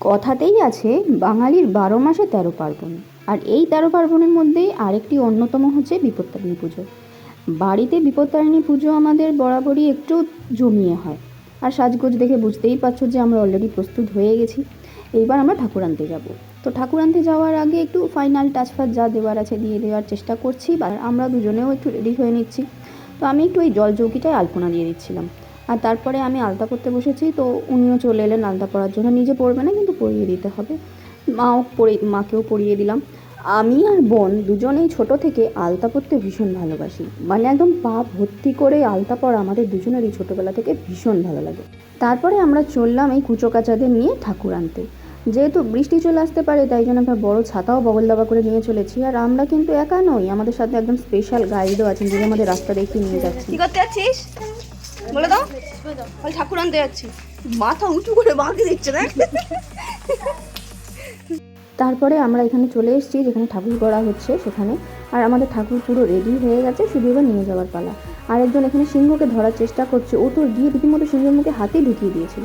কথাতেই আছে, বাঙালির বারো মাসে তেরো পার্বণ। আর এই তেরো পার্বণের মধ্যেই আরেকটি অন্যতম হচ্ছে বিপত্তারিণী পুজো। বাড়িতে বিপত্তারিণী পুজো আমাদের বরাবরই একটু জমিয়ে হয়। আর সাজগোজ দেখে বুঝতেই পারছ যে আমরা অলরেডি প্রস্তুত হয়ে গেছি। এইবার আমরা ঠাকুর আনতে যাব। তো ঠাকুর আনতে যাওয়ার আগে একটু ফাইনাল টাচ ফাচ যা দেওয়ার আছে দিয়ে দেওয়ার চেষ্টা করছি। আর আমরা দুজনেও একটু রেডি হয়ে নিচ্ছি। তো আমি একটু ওই জল চৌকিটায় আলপনা দিয়ে দিচ্ছিলাম। আর তারপরে আমি আলতা করতে বসেছি, তো উনিও চলে এলেন আলতা পরার জন্য। নিজে পড়বে না, কিন্তু পরিয়ে দিতে হবে। মাও পরে, মাকেও পরিয়ে দিলাম। আমি আর বোন দুজনেই ছোট থেকে আলতা পরতে ভীষণ ভালোবাসি। মানে একদম পা ভর্তি করে আলতা পরা আমাদের দুজনেরই ছোটোবেলা থেকে ভীষণ ভালো লাগে। তারপরে আমরা চললাম এই কুচো কাচাদের নিয়ে ঠাকুর আনতে। যেহেতু বৃষ্টি চলে আসতে পারে, তাই জন্য আমরা বড় ছাতাও বগল দাবা করে নিয়ে চলেছি। আর আমরা কিন্তু একা নই, আমাদের সাথে একদম স্পেশাল গাইডও আছেন যিনি আমাদের রাস্তা দেখিয়ে নিয়ে যাচ্ছি কি করতে যাচ্ছিস? বলে দাও। ওই ঠাকুর আনতে যাচ্ছি। মাথা উঁচু করে বাঁকে দিচ্ছে না তারপরে আমরা এখানে চলে এসেছি যেখানে ঠাকুর গড়া হচ্ছে সেখানে। আর আমাদের ঠাকুর পুরো রেডি হয়ে গেছে শুধু এবার নিয়ে যাওয়ার পালা। আর একজন এখানে সিংহকে ধরার চেষ্টা করছে। ও তো গিয়ে রীতিমতো সিংহের মুখে হাতে ঢুকিয়ে দিয়েছিল।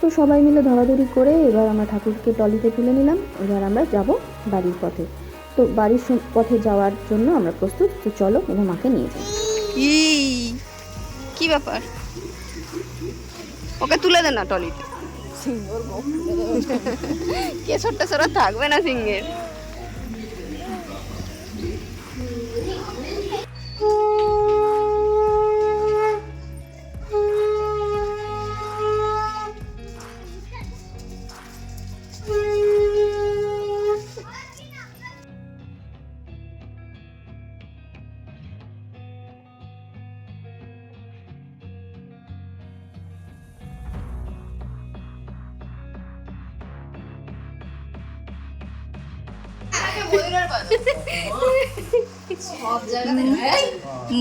তো সবাই মিলে ধরাধরি করে এবার আমরা ঠাকুরকে টলিতে তুলে নিলাম। এবার আমরা যাব বাড়ির পথে। তো বাড়ির পথে যাওয়ার জন্য আমরা প্রস্তুত। তো চলো এবার মাকে নিয়ে যাই। ই কি ব্যাপার? ওকে তুলে দে না টলিতে সিংহর কেশর টেশর আর থাকবে না সিংহের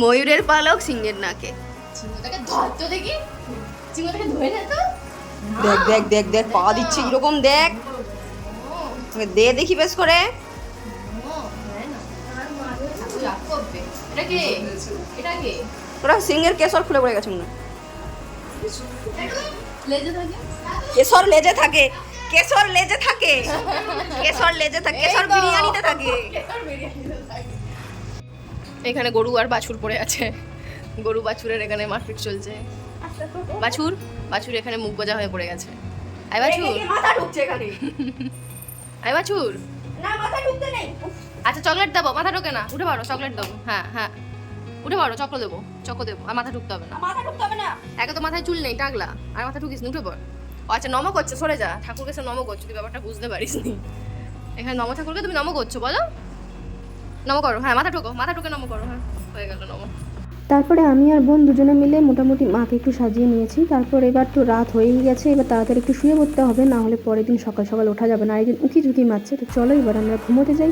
ময়ূরের পালক সিংহের নাকে। দেখি দেখ দেখ দেখ পা দিচ্ছে কীরকম দেখ। দে দেখি বেশ করে। ওরা সিংহের কেশর খুলে পড়ে গেছে মনে লেজে থাকে। কেশর লেজে থাকে। কেশর লেজে থাকে। কেশর লেজে থাকে কেশর বিরিয়ানিতে থাকে। এখানে গরু আর বাছুর পড়ে আছে। গরু বাছুরের এখানে মারপিট চলছে। বাছুর? বাছুর এখানে মুখ গজা হয়ে পড়ে গেছে। আই বাছুর। মাথা ঢুকছে এখানে। আই বাছুর। না মাথা ঢুকতে নেই। আচ্ছা চকলেট দেবো মাথা ঢোকে না। উঠে পারো চকলেট দেবো হ্যাঁ হ্যাঁ। উঠে পারো চকো দেবো চকো দেবো। আর মাথা ঢুকতে হবে না। মাথা ঢুকতে হবে না। একে তো মাথায় চুল নেই টাকলা। আর মাথা ঢুকিস নি উঠে পড়। আচ্ছা নম করছে, সরে যা। ঠাকুর কাছে নম করছ, তুই ব্যাপারটা বুঝতে পারিস নি। এখানে নম ঠাকুরকে তুমি নম করছ, বলো। নম করো হ্যাঁ মাথা ঢোকো মাথা ঠোকে নম করো হ্যাঁ হয়ে গেল নম। তারপরে আমি আর বোন দুজনে মিলে মোটামুটি মাকে একটু সাজিয়ে নিয়েছি। তারপর এবার তো রাত হয়েই গেছে, এবার তাড়াতাড়ি একটু শুয়ে পড়তে হবে, না হলে পরের দিন সকাল সকাল ওঠা যাবে না। আর একদিন উঁকি ঝুঁকি মারছে, তো চলো এবার আমরা ঘুমোতে যাই।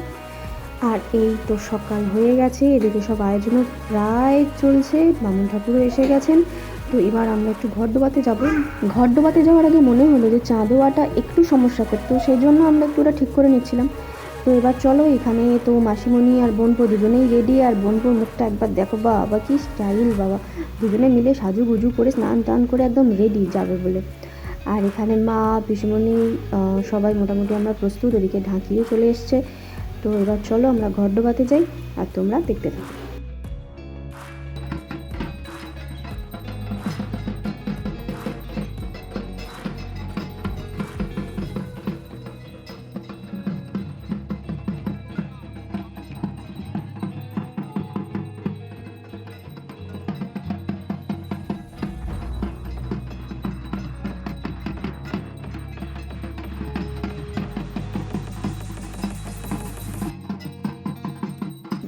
আর এই তো সকাল হয়ে গেছে, এদিকে সব আয়োজনও প্রায় চলছে, বামুন ঠাকুরও এসে গেছেন। তো এবার আমরা একটু ঘর ডোবাতে যাব। ঘর ডোবাতে যাওয়ার আগে মনে হলো যে চা দেওয়াটা একটু সমস্যা করতো সেই জন্য আমরা একটু ওটা ঠিক করে নিচ্ছিলাম। তো এবার চলো এখানে তো মাসিমণি আর বোনপো দুজনেই রেডি আর বোনপোর মুখটা একবার দেখো। বাবা কি স্টাইল বাবা। দুজনে মিলে সাজু গুজু করে স্নান টান করে একদম রেডি যাবে বলে। আর এখানে মা, পিসিমণি সবাই মোটামুটি আমরা প্রস্তুত, ওদিকে ঢাকিয়ে চলে এসছে। তো এবার চলো আমরা ঘর ডোবাতে যাই আর তোমরা দেখতে থাকো।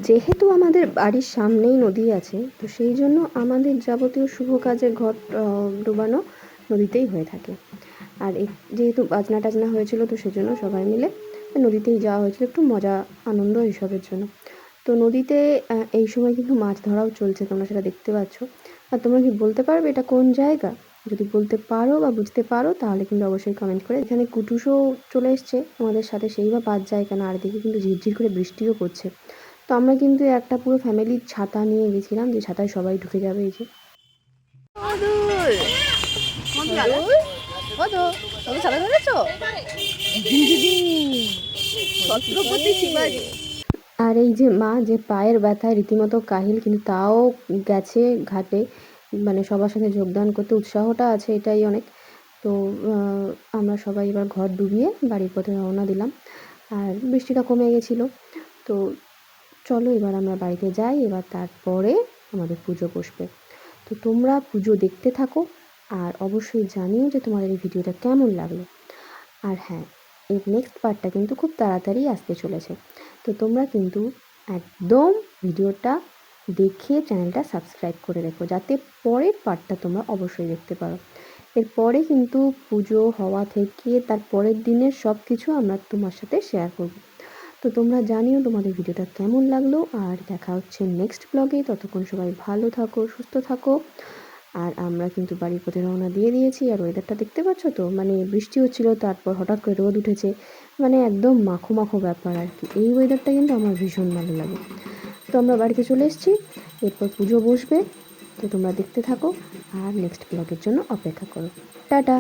যেহেতু আমাদের বাড়ির সামনেই নদী আছে, তো সেই জন্য আমাদের যাবতীয় শুভ কাজে ঘট ডোবানো নদীতেই হয়ে থাকে। আর যেহেতু বাজনা টাজনা হয়েছিল, তো সেজন্য সবাই মিলে নদীতেই যাওয়া হয়েছিল একটু মজা, আনন্দ এইসবের জন্য। তো নদীতে এই সময় কিন্তু মাছ ধরাও চলছে, তোমরা সেটা দেখতে পাচ্ছ। আর তোমরা কি বলতে পারবে এটা কোন জায়গা? যদি বলতে পারো বা বুঝতে পারো, তাহলে কিন্তু অবশ্যই কমেন্ট করে। এখানে কুটুসও চলে এসছে আমাদের সাথে, সেই বা বাদ যায় কেন আর এদিকে কিন্তু ঝিরঝির করে বৃষ্টিও পড়ছে। তো আমরা কিন্তু একটা পুরো ফ্যামিলির ছাতা নিয়ে গেছিলাম যে ছাতায় সবাই ঢুকে যাবে এই যে। আর এই যে মা যে পায়ের ব্যথায় রীতিমতো কাহিল কিন্তু তাও গেছে ঘাটে মানে সবার সাথে যোগদান করতে উৎসাহটা আছে এটাই অনেক। তো আমরা সবাই এবার ঘর ডুবিয়ে বাড়ির পথে রওনা দিলাম। আর বৃষ্টিটা কমে গেছিল। তো চলো এবার আমরা বাড়িতে যাই, এবার তারপরে আমাদের পুজো বসবে। তো তোমরা পুজো দেখতে থাকো আর অবশ্যই জানিও যে তোমাদের এই ভিডিওটা কেমন লাগল। আর হ্যাঁ এর নেক্সট পার্টটা কিন্তু খুব তাড়াতাড়ি আসতে চলেছে। তো তোমরা কিন্তু একদম ভিডিওটা দেখে চ্যানেলটা সাবস্ক্রাইব করে রেখো, যাতে পরের পার্টটা তোমরা অবশ্যই দেখতে পারো। এরপরে কিন্তু পুজো হওয়া থেকে তার পরের দিনের সব কিছু আমরা তোমার সাথে শেয়ার করব। তো তোমরা জানিও তোমাদের ভিডিওটা কেমন লাগল, আর দেখা হচ্ছে নেক্সট ব্লগে ততক্ষণ সবাই ভালো থাকো, সুস্থ থাকো। আর আমরা কিন্তু বাড়ির পথে রওনা দিয়ে দিয়েছি, আর ওয়েদারটা দেখতে পাচ্ছ তো? মানে বৃষ্টি হচ্ছিল, তারপর হঠাৎ করে রোদ উঠেছে। মানে একদম মাখো মাখো ব্যাপার আর কি। এই ওয়েদারটা কিন্তু আমার ভীষণ ভালো লাগে। তো আমরা বাড়িতে চলে এসেছি, এরপর পুজো বসবে। তো তোমরা দেখতে থাকো, আর নেক্সট ব্লগের জন্য অপেক্ষা করো। টাটা!